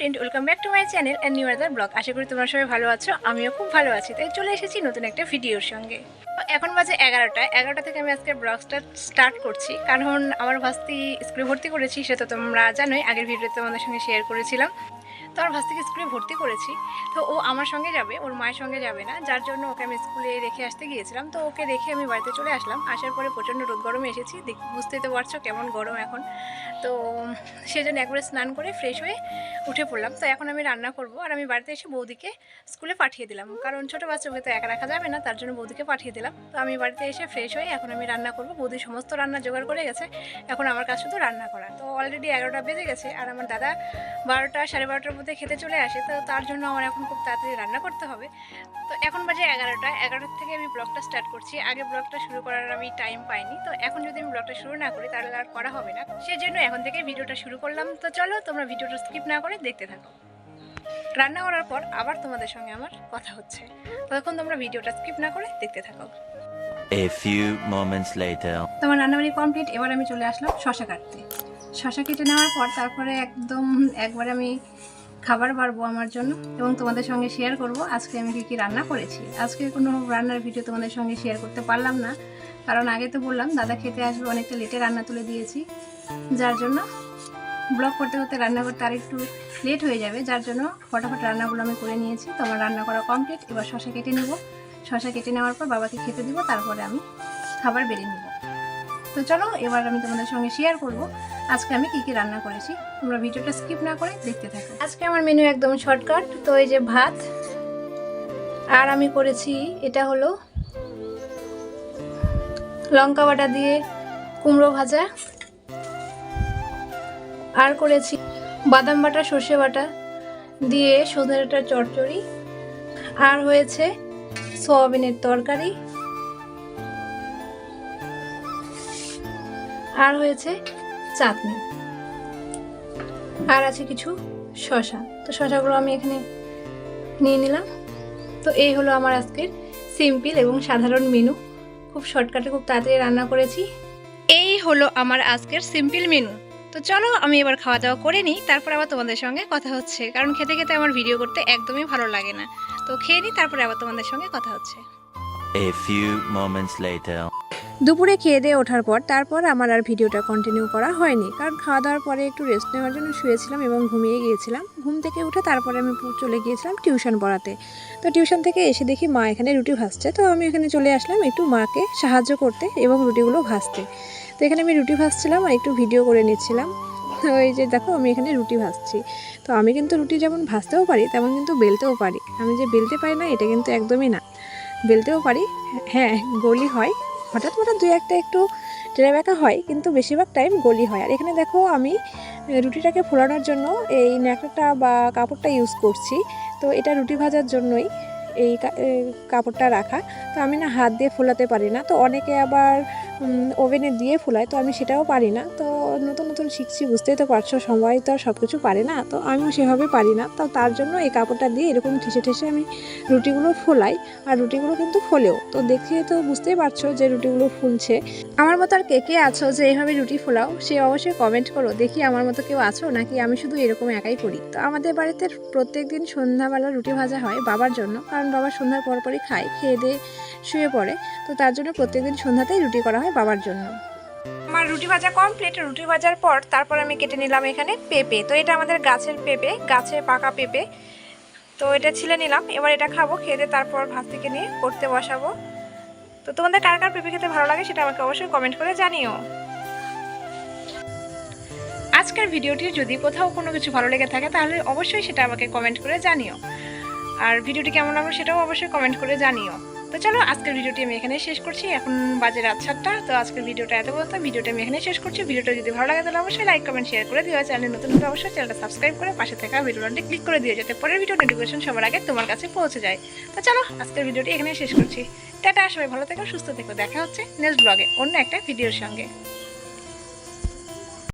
Welcome back to my channel and new other blog. আশা করি তোমরা সবাই ভালো আছো, আমিও খুব ভালো আছি। তাই চলে এসেছি নতুন একটা ভিডিওর সঙ্গে। এখন বাজে এগারোটা এগারোটা থেকে আমি আজকে ব্লগটা স্টার্ট করছি। কারণ আমার ভাস্তি স্কুলে ভর্তি করেছি সেটা তোমরা জানোই, আগের ভিডিওতে তোমাদের সঙ্গে শেয়ার করেছিলাম। তো আমার ভাস্তিকে স্কুলে ভর্তি করেছি। তো ও আমার সঙ্গে যাবে, ওর মায়ের সঙ্গে যাবে না, যার জন্য ওকে আমি স্কুলে রেখে আসতে গিয়েছিলাম। তো ওকে রেখে আমি বাড়িতে চলে আসলাম। আসার পরে প্রচণ্ড রোদ গরমে এসেছি। দেখ- বুঝতেই তো পারছ কেমন গরম এখন। তো সেজন্য একবারে স্নান করে ফ্রেশ হয়ে উঠে পড়লাম। তো এখন আমি রান্না করব আর আমি বাড়িতে এসে বৌদিকে স্কুলে পাঠিয়ে দিলাম। কারণ ছোটো বাচ্চাকে তো একা রাখা যাবে না, তার জন্য বৌদিকে পাঠিয়ে দিলাম। তো আমি বাড়িতে এসে ফ্রেশ হয়ে এখন আমি রান্না করব। বৌদি সমস্ত রান্না জোগাড় করে গেছে। এখন আমার কাছে শুধু রান্না করা। তো অলরেডি এগারোটা বেজে গেছে আর আমার দাদা বারোটা সাড়ে বারোটার মধ্যে খেতে চলে আসে। তো তার জন্য আমার এখন খুব তাড়াতাড়ি রান্না করতে হবে। তো এখন বাজে এগারোটা। এগারোটার থেকে আমি ব্লগটা স্টার্ট করছি। আগে ব্লগটা শুরু করার আমি টাইম পাইনি। তো এখন যদি আমি ব্লগটা শুরু না করি তাহলে আর করা হবে না। সেই জন্য এখন থেকে ভিডিওটা শুরু করলাম। তো চলো তোমরা ভিডিওটা স্কিপ না করে দেখতে থাকো। রান্না করার পর আবার তোমাদের সঙ্গে আমার কথা হচ্ছে। ততক্ষণ তোমরা ভিডিওটা স্কিপ না করে দেখতে থাকো। A few moments later. তোমার রান্নাবাড়ি কমপ্লিট এবার আমি চলে আসলাম শশা কাটতে। শশা কেটে নেওয়ার পর তারপরে একদম একবার আমি খাবার বাড়বো আমার জন্য এবং তোমাদের সঙ্গে শেয়ার করব। আজকে আমি কী কী রান্না করেছি। আজকে কোনো রান্নার ভিডিও তোমাদের সঙ্গে শেয়ার করতে পারলাম না। কারণ আগে তো বললাম, দাদা খেতে আসবে, অনেকটা লেটে রান্না তুলে দিয়েছি। যার জন্য ব্লগ করতে করতে রান্না করতে আর একটু লেট হয়ে যাবে। যার জন্য ফটাফট রান্নাগুলো আমি করে নিয়েছি। তো আমার রান্না করা কমপ্লিট এবার শশা কেটে নেব। শশা কেটে নেওয়ার পর বাবাকে খেতে দিব। তারপরে আমি খাবার বেড়ে নেব। তো চলো, এবার আমি তোমাদের সঙ্গে শেয়ার করব আজকে আমি কি কি রান্না করেছি। তোমরা ভিডিওটা স্কিপ না করে দেখতে থাকো। আজকে আমার মেনু একদম শর্টকাট তো এই যে ভাত। আর আমি করেছি, এটা হলো লঙ্কা বাটা দিয়ে কুমড়ো ভাজা। আর করেছি বাদাম বাটা, সর্ষে বাটা দিয়ে সধেটা চচ্চড়ি আর হয়েছে সোয়াবিনের তরকারি। আর হয়েছে চাটনি। আর আছে কিছু শশা তো শশাগুলো আমি এখানে নিয়ে নিলাম। তো এই হলো আমার আজকের সিম্পল এবং সাধারণ মেনু। খুব শর্টকাটে খুব তাড়াতাড়ি রান্না করেছি। এই হলো আমার আজকের সিম্পল মেনু। তো চলো, আমি এবার খাওয়া দাওয়া করে নিই, তারপর আবার তোমাদের সঙ্গে কথা হচ্ছে। কারণ খেতে খেতে আমার ভিডিও করতে একদমই ভালো লাগে না। তো খেয়ে নিই, তারপরে আবার তোমাদের সঙ্গে কথা হচ্ছে। A few moments later. দুপুরে খেয়ে দিয়ে ওঠার পর তারপর আমার আর ভিডিওটা কন্টিনিউ করা হয়নি। কারণ খাওয়া দাওয়ার পরে একটু রেস্ট নেওয়ার জন্য শুয়েছিলাম এবং ঘুমিয়ে গিয়েছিলাম। ঘুম থেকে উঠে তারপরে আমি চলে গিয়েছিলাম টিউশন পড়াতে। তো টিউশন থেকে এসে দেখি মা এখানে রুটি ভাজছে। তো আমি এখানে চলে আসলাম একটু মাকে সাহায্য করতে এবং রুটিগুলো ভাজতে। তো এখানে আমি রুটি ভাজছিলাম আর একটু ভিডিও করে নিচ্ছিলাম। ওই যে দেখো আমি এখানে রুটি ভাজছি। তো আমি কিন্তু রুটি যেমন ভাজতেও পারি, তেমন কিন্তু বেলতেও পারি। আমি যে বেলতে পারি না, এটা কিন্তু একদমই না। বেলতেও পারি। হ্যাঁ গলি হয়। হঠাৎ হঠাৎ দুই একটা একটু টেরা ব্যাকা হয়, কিন্তু বেশিরভাগ টাইম গলি হয়। আর এখানে দেখো আমি রুটিটাকে ফোলানোর জন্য এই ন্যাকড়াটা বা কাপড়টা ইউজ করছি। তো এটা রুটি ভাজার জন্যই এই কাপড়টা রাখা। তো আমি না হাত দিয়ে ফোলাতে পারি না। তো অনেকে আবার ওভেনে দিয়ে ফোলায়, তো আমি সেটাও পারি না। তো নতুন নতুন শিখছি, বুঝতেই তো পারছ সবাই তো সব কিছু পারে না। তো আমিও সেভাবে পারি না। তো তার জন্য এই কাপড়টা দিয়ে এরকম ঠেসে ঠেসে আমি রুটিগুলো ফোলাই, আর রুটিগুলো কিন্তু ফোলেও। তো দেখে তো বুঝতেই পারছ যে রুটিগুলো ফুলছে। আমার মতো আর কে কে আছো যে এইভাবে রুটি ফোলাও? সে অবশ্যই কমেন্ট করো। দেখি আমার মতো কেউ আছো নাকি আমি শুধু এরকম একাই করি? তো আমাদের বাড়িতে প্রত্যেক দিন সন্ধ্যাবেলা রুটি ভাজা হয় বাবার জন্য। কারণ বাবা সন্ধ্যার পরপরই খায়, খেয়ে দিয়ে শুয়ে পড়ে। তো তার জন্য প্রত্যেকদিন সন্ধ্যাতেই রুটি করা হয় বাবার জন্য। আমার রুটি ভাজা কমপ্লিট রুটি ভাজার পর তারপর আমি কেটে নিলাম এখানে পেঁপে। তো এটা আমাদের গাছের পেঁপে, গাছে পাকা পেঁপে। তো এটা ছিলে নিলাম, এবার এটা খাব দিয়ে তারপর ভাত থেকে নিয়ে পড়তে বসাবো। তো তোমাদের কার কার পেঁপে খেতে ভালো লাগে সেটা আমাকে অবশ্যই কমেন্ট করে জানিও। আজকের ভিডিওটি যদি কোথাও কোনো কিছু ভালো লেগে থাকে তাহলে অবশ্যই সেটা আমাকে কমেন্ট করে জানিও। আর ভিডিওটি কেমন লাগল সেটাও অবশ্যই কমেন্ট করে জানিও। তো চলো, আজকের ভিডিওটি আমি এখানে শেষ করছি। এখন বাজে রাত সাতটা, তো আজকের ভিডিওটা এত বলতো ভিডিওটা আমি এখানে শেষ করছি। ভিডিওটা যদি ভালো লাগে তাহলে অবশ্যই লাইক কমেন্ট শেয়ার করে দিও। চ্যানেল নতুন হলে অবশ্যই চ্যানেলটা সাবস্ক্রাইব করে পাশে থাকা ভিডিওটি ক্লিক করে দিও, যাতে পরের ভিডিও নোটিফিকেশন সবার আগে তোমার কাছে পৌঁছে যায়। তো চলো, আজকের ভিডিওটি এখানে শেষ করছি। টাটা, সবাই ভালো থেকো, সুস্থ থেকো। দেখা হচ্ছে নেক্সট ব্লগে অন্য একটা ভিডিওর সঙ্গে।